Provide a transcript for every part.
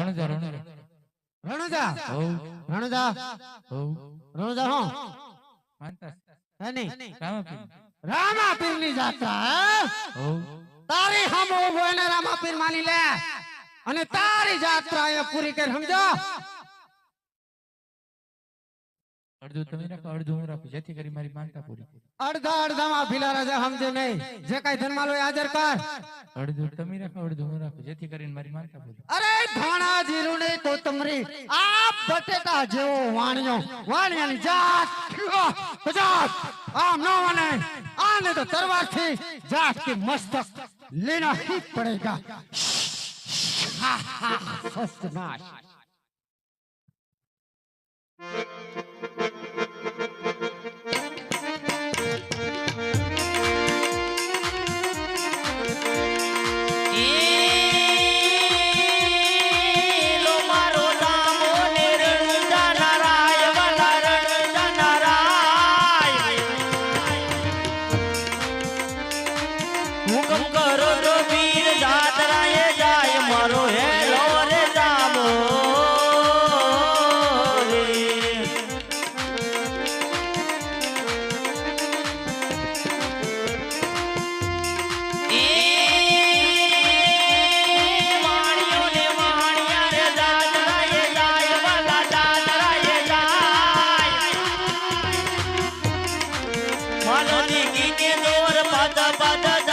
રણજા રણજા. રણજા? રણજા? રણુજા હો રામાપીર. રામાપીરની જાત્રા તારી હમ ઊભો રામાપીર માની લે. અને તારી જાત્રા એ પૂરી કરી સમજો? અડધા અડધામાં ભીલા રાજા નહીં. જે કઈ ધનમાલો હાજર કર. અરે ધાણા જીરું ને કોતમરી આ બટેટા જેવો વાણિયો. વાણિયાની જાત પચાસ આમ નો મને. આને તો તરવારથી જાત કે મસ્તક લેના હી પડેગા. હા હા સસ્તનાશ Thank. da da da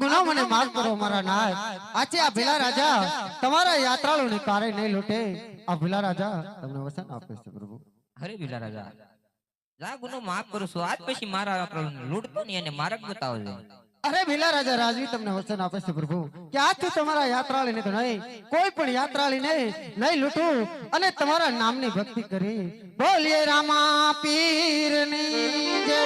ગુનો મને માફ કરો મારા નાથ આજે આ ભીલા રાજા તમારા યાત્રાળુની કારે નહીં લૂટે. આ ભીલા રાજા તમને વસન આપે છે પ્રભુ. હરે ભીલા રાજા જા ગુનો માફ કરું છું. આજ પછી મારા આપણને લૂંટતો નહીં અને માર્ગ બતાવજો અરે ભીલા રાજા રાજવી તમને વચન આપે છે પ્રભુ. કે આજથી તમારા યાત્રાળીને તો નહીં કોઈ પણ યાત્રાળીને નહીં લૂંટું અને તમારા નામની ભક્તિ કરી. બોલીએ રામા પીરની જય